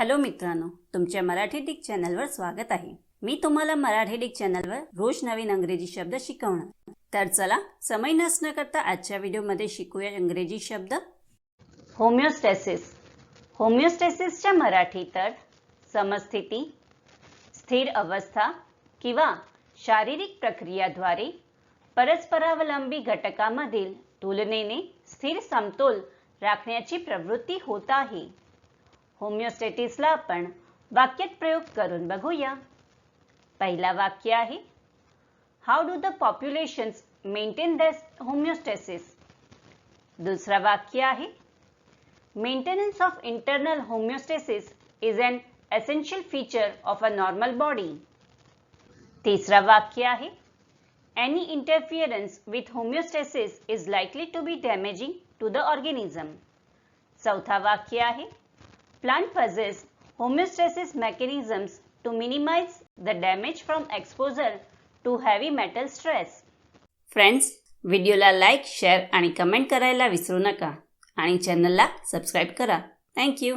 Hello मित्रांनो तुमच्या Marathi Dick चॅनलवर स्वागत आहे. मी तुम्हाला मराठी डिक चॅनलवर रोज नवीन अंग्रेजी शब्द शिकवणार. तर चला समय नसणं करता आजच्या व्हिडिओमध्ये शिकूया इंग्रजी शब्द. होमिओस्टॅसिस. होमिओस्टॅसिसच्या मराठी तर समस्थिती स्थिर अवस्था किंवा शारीरिक प्रक्रियाद्वारे परस्परावलंबी घटकामधील तुलनेने स्थिर समतोल राखण्याची प्रवृत्ती होत आहे. होमिओस्टेटिसला आपण वाक्यात प्रयोग करून बघूया. पहिला वाक्य आहे how do the populations maintain this homeostasis दुसरा वाक्य आहे maintenance of internal homeostasis is an essential feature of a normal body तिसरा वाक्य आहे any interference with homeostasis is likely to be damaging to the organism. चौथा वाक्य आहे plant possess homeostasis mechanisms to minimize the damage from exposure to heavy metal stress. Friends व्हिडिओला like share आणि comment करायला विसरू नका आणि चॅनलला सबस्क्राईब करा थँक्यू